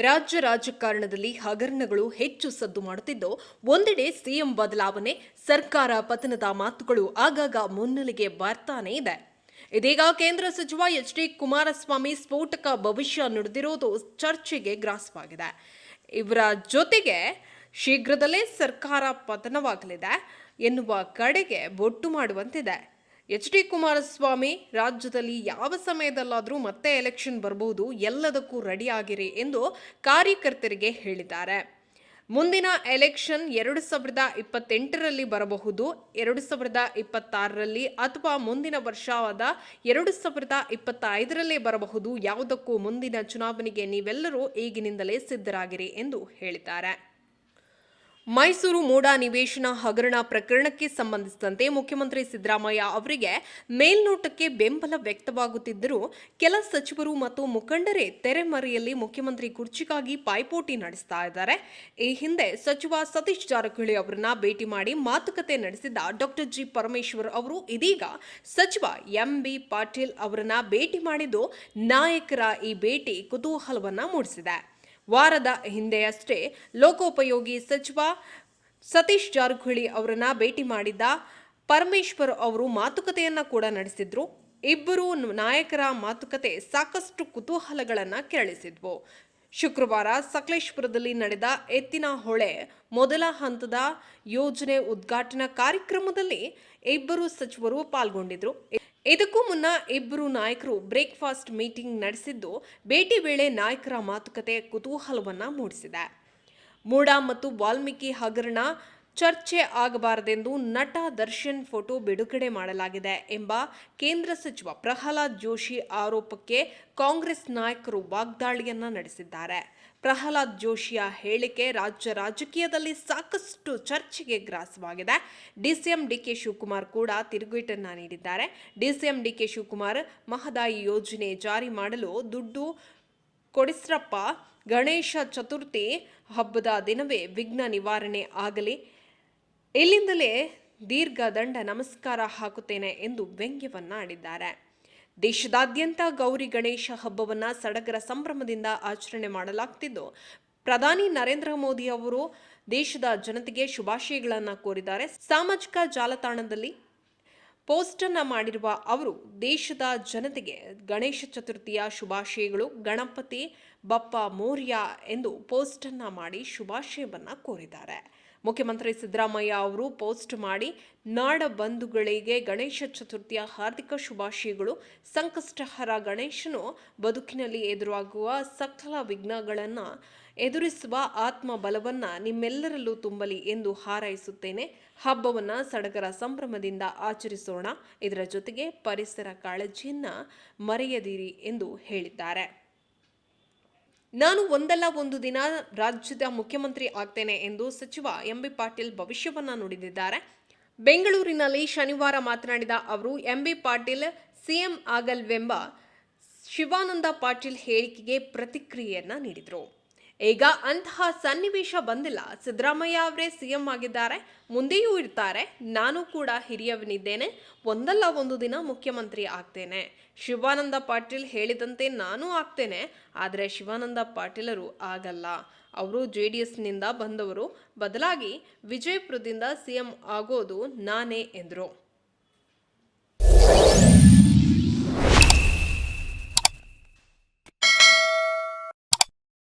ರಾಜ್ಯ ರಾಜಕಾರಣದಲ್ಲಿ ಹಗರಣಗಳು ಹೆಚ್ಚು ಸದ್ದು ಮಾಡುತ್ತಿದ್ದು, ಒಂದೆಡೆ ಸಿಎಂ ಬದಲಾವಣೆ, ಸರ್ಕಾರ ಪತನದ ಮಾತುಗಳು ಆಗಾಗ ಮುನ್ನೆಲೆಗೆ ಬರ್ತಾನೆ ಇದೆ. ಇದೀಗ ಕೇಂದ್ರ ಸಚಿವ ಎಚ್ ಡಿ ಕುಮಾರಸ್ವಾಮಿ ಸ್ಫೋಟಕ ಭವಿಷ್ಯ ನುಡಿದಿರುವುದು ಚರ್ಚೆಗೆ ಗ್ರಾಸವಾಗಿದೆ. ಇವರ ಜೊತೆಗೆ ಶೀಘ್ರದಲ್ಲೇ ಸರ್ಕಾರ ಪತನವಾಗಲಿದೆ ಎನ್ನುವ ಕಡೆಗೆ ಬೊಟ್ಟು ಮಾಡುವಂತಿದೆ. ಎಚ್ ಡಿ ಕುಮಾರಸ್ವಾಮಿ ರಾಜ್ಯದಲ್ಲಿ ಯಾವ ಸಮಯದಲ್ಲಾದರೂ ಮತ್ತೆ ಎಲೆಕ್ಷನ್ ಬರಬಹುದು ಎಲ್ಲದಕ್ಕೂ ರೆಡಿಯಾಗಿರಿ ಎಂದು ಕಾರ್ಯಕರ್ತರಿಗೆ ಹೇಳಿದ್ದಾರೆ. ಮುಂದಿನ ಎಲೆಕ್ಷನ್ ಎರಡು ಸಾವಿರದ ಇಪ್ಪತ್ತೆಂಟರಲ್ಲಿ ಬರಬಹುದು, ಎರಡು ಸಾವಿರದ ಇಪ್ಪತ್ತಾರರಲ್ಲಿ ಅಥವಾ ಮುಂದಿನ ವರ್ಷವಾದ ಎರಡು ಸಾವಿರದ ಇಪ್ಪತ್ತೈದರಲ್ಲೇ ಬರಬಹುದು. ಯಾವುದಕ್ಕೂ ಮುಂದಿನ ಚುನಾವಣೆಗೆ ನೀವೆಲ್ಲರೂ ಈಗಿನಿಂದಲೇ ಸಿದ್ಧರಾಗಿರಿ ಎಂದು ಹೇಳಿದ್ದಾರೆ. ಮೈಸೂರು ಮೂಡ ನಿವೇಶನ ಹಗರಣ ಪ್ರಕರಣಕ್ಕೆ ಸಂಬಂಧಿಸಿದಂತೆ ಮುಖ್ಯಮಂತ್ರಿ ಸಿದ್ದರಾಮಯ್ಯ ಅವರಿಗೆ ಮೇಲ್ನೋಟಕ್ಕೆ ಬೆಂಬಲ ವ್ಯಕ್ತವಾಗುತ್ತಿದ್ದರೂ ಕೆಲ ಸಚಿವರು ಮತ್ತು ಮುಖಂಡರೇ ತೆರೆಮರೆಯಲ್ಲಿ ಮುಖ್ಯಮಂತ್ರಿ ಕುರ್ಚಿಗಾಗಿ ಪೈಪೋಟಿ ನಡೆಸ್ತಾ ಇದ್ದಾರೆ. ಈ ಹಿಂದೆ ಸಚಿವ ಸತೀಶ್ ಜಾರಕಿಹೊಳಿ ಅವರನ್ನ ಭೇಟಿ ಮಾಡಿ ಮಾತುಕತೆ ನಡೆಸಿದ್ದ ಡಾಕ್ಟರ್ ಜಿ ಪರಮೇಶ್ವರ್ ಅವರು ಇದೀಗ ಸಚಿವ ಎಂ ಬಿ ಪಾಟೀಲ್ ಅವರನ್ನ ಭೇಟಿ ಮಾಡಿದ್ದು ನಾಯಕರ ಈ ಭೇಟಿ ಕುತೂಹಲವನ್ನ ಮೂಡಿಸಿದೆ. ವಾರದ ಹಿಂದೆಯಷ್ಟೇ ಲೋಕೋಪಯೋಗಿ ಸಚಿವ ಸತೀಶ್ ಜಾರಕಿಹೊಳಿ ಅವರನ್ನ ಭೇಟಿ ಮಾಡಿದ್ದ ಪರಮೇಶ್ವರ್ ಅವರು ಮಾತುಕತೆಯನ್ನ ಕೂಡ ನಡೆಸಿದ್ರು. ಇಬ್ಬರು ನಾಯಕರ ಮಾತುಕತೆ ಸಾಕಷ್ಟು ಕುತೂಹಲಗಳನ್ನ ಕೆರಳಿಸಿದ್ವು. ಶುಕ್ರವಾರ ಸಕಲೇಶ್ಪುರದಲ್ಲಿ ನಡೆದ ಎತ್ತಿನ ಹೊಳೆ ಮೊದಲ ಹಂತದ ಯೋಜನೆ ಉದ್ಘಾಟನಾ ಕಾರ್ಯಕ್ರಮದಲ್ಲಿ ಇಬ್ಬರು ಸಚಿವರು ಪಾಲ್ಗೊಂಡಿದ್ರು ಇದಕ್ಕೂ ಮುನ್ನ ಇಬ್ಬರು ನಾಯಕರು ಬ್ರೇಕ್ಫಾಸ್ಟ್ ಮೀಟಿಂಗ್ ನಡೆಸಿದ್ದು ಭೇಟಿ ವೇಳೆ ನಾಯಕರ ಮಾತುಕತೆ ಕುತೂಹಲವನ್ನ ಮೂಡಿಸಿದೆ. ಮೂಡಾ ಮತ್ತು ವಾಲ್ಮೀಕಿ ಹಗರಣ ಚರ್ಚೆ ಆಗಬಾರದೆಂದು ನಟ ದರ್ಶನ್ ಫೋಟೋ ಬಿಡುಗಡೆ ಮಾಡಲಾಗಿದೆ ಎಂಬ ಕೇಂದ್ರ ಸಚಿವ ಪ್ರಹ್ಲಾದ್ ಜೋಶಿ ಆರೋಪಕ್ಕೆ ಕಾಂಗ್ರೆಸ್ ನಾಯಕರು ವಾಗ್ದಾಳಿಯನ್ನ ನಡೆಸಿದ್ದಾರೆ. ಪ್ರಹ್ಲಾದ್ ಜೋಶಿಯ ಹೇಳಿಕೆ ರಾಜ್ಯ ರಾಜಕೀಯದಲ್ಲಿ ಸಾಕಷ್ಟು ಚರ್ಚೆಗೆ ಗ್ರಾಸವಾಗಿದೆ. ಡಿಸಿಎಂ ಡಿಕೆ ಶಿವಕುಮಾರ್ ಕೂಡ ತಿರುಗೇಟನ್ನ ನೀಡಿದ್ದಾರೆ. ಡಿಸಿಎಂ ಡಿಕೆ ಶಿವಕುಮಾರ್ ಮಹದಾಯಿ ಯೋಜನೆ ಜಾರಿ ಮಾಡಲು ದುಡ್ಡು ಕೊಡಿಸ್ರಪ್ಪ, ಗಣೇಶ ಚತುರ್ಥಿ ಹಬ್ಬದ ದಿನವೇ ವಿಘ್ನ ನಿವಾರಣೆ ಆಗಲಿ ಇಲ್ಲಿಂದಲೇ ದೀರ್ಘ ದಂಡ ನಮಸ್ಕಾರ ಹಾಕುತ್ತೇನೆ ಎಂದು ವ್ಯಂಗ್ಯವನ್ನ ಆಡಿದ್ದಾರೆ ದೇಶದಾದ್ಯಂತ ಗೌರಿ ಗಣೇಶ ಹಬ್ಬವನ್ನ ಸಡಗರ ಸಂಭ್ರಮದಿಂದ ಆಚರಣೆ ಮಾಡಲಾಗ್ತಿದ್ದು, ಪ್ರಧಾನಿ ನರೇಂದ್ರ ಮೋದಿ ಅವರು ದೇಶದ ಜನತೆಗೆ ಶುಭಾಶಯಗಳನ್ನು ಕೋರಿದ್ದಾರೆ. ಸಾಮಾಜಿಕ ಜಾಲತಾಣದಲ್ಲಿ ಪೋಸ್ಟ್ ಅನ್ನ ಮಾಡಿರುವ ಅವರು, ದೇಶದ ಜನತೆಗೆ ಗಣೇಶ ಚತುರ್ಥಿಯ ಶುಭಾಶಯಗಳು, ಗಣಪತಿ, ಬಪ್ಪ, ಮೋರ್ಯ ಎಂದು ಪೋಸ್ಟ್ ಅನ್ನ ಮಾಡಿ ಶುಭಾಶಯವನ್ನ ಕೋರಿದ್ದಾರೆ. ಮುಖ್ಯಮಂತ್ರಿ ಸಿದ್ದರಾಮಯ್ಯ ಅವರು ಪೋಸ್ಟ್ ಮಾಡಿ, ನಾಡ ಬಂಧುಗಳಿಗೆ ಗಣೇಶ ಚತುರ್ಥಿಯ ಹಾರ್ದಿಕ ಶುಭಾಶಯಗಳು. ಸಂಕಷ್ಟಹರ ಗಣೇಶನು ಬದುಕಿನಲ್ಲಿ ಎದುರಾಗುವ ಸಕಲ ವಿಘ್ನಗಳನ್ನು ಎದುರಿಸುವ ಆತ್ಮ ಬಲವನ್ನ ನಿಮ್ಮೆಲ್ಲರಲ್ಲೂ ತುಂಬಲಿ ಎಂದು ಹಾರೈಸುತ್ತೇನೆ. ಹಬ್ಬವನ್ನ ಸಡಗರ ಸಂಭ್ರಮದಿಂದ ಆಚರಿಸೋಣ. ಇದರ ಜೊತೆಗೆ ಪರಿಸರ ಕಾಳಜಿಯನ್ನ ಮರೆಯದಿರಿ ಎಂದು ಹೇಳಿದ್ದಾರೆ. ನಾನು ಒಂದಲ್ಲ ಒಂದು ದಿನ ರಾಜ್ಯದ ಮುಖ್ಯಮಂತ್ರಿ ಆಗ್ತೇನೆ ಎಂದು ಸಚಿವ ಎಂಬಿ ಪಾಟೀಲ್ ಭವಿಷ್ಯವನ್ನ ನುಡಿದಿದ್ದಾರೆ. ಬೆಂಗಳೂರಿನಲ್ಲಿ ಶನಿವಾರ ಮಾತನಾಡಿದ ಅವರು, ಎಂಬಿ ಪಾಟೀಲ್ ಸಿಎಂ ಆಗಲ್ವೆಂಬ ಶಿವಾನಂದ ಪಾಟೀಲ್ ಹೇಳಿಕೆಗೆ ಪ್ರತಿಕ್ರಿಯೆಯನ್ನ ನೀಡಿದರು. ಈಗ ಅಂತಹ ಸನ್ನಿವೇಶ ಬಂದಿಲ್ಲ. ಸಿದ್ದರಾಮಯ್ಯ ಅವರೇ ಸಿಎಂ ಆಗಿದ್ದಾರೆ. ಮುಂದೆಯೂ ಇರ್ತಾರೆ. ನಾನು ಕೂಡ ಹಿರಿಯವನಿದ್ದೇನೆ. ಒಂದಲ್ಲ ಒಂದು ದಿನ ಮುಖ್ಯಮಂತ್ರಿ ಆಗ್ತೇನೆ. ಶಿವಾನಂದ ಪಾಟೀಲ್ ಹೇಳಿದಂತೆ ನಾನು ಆಗ್ತೇನೆ. ಆದರೆ ಶಿವಾನಂದ ಪಾಟೀಲರು ಆಗಲ್ಲ. ಅವರು ಜೆ ಡಿ ಎಸ್ನಿಂದ ಬಂದವರು. ಬದಲಾಗಿ ವಿಜಯಪುರದಿಂದ ಸಿಎಂ ಆಗೋದು ನಾನೇ ಎಂದರು.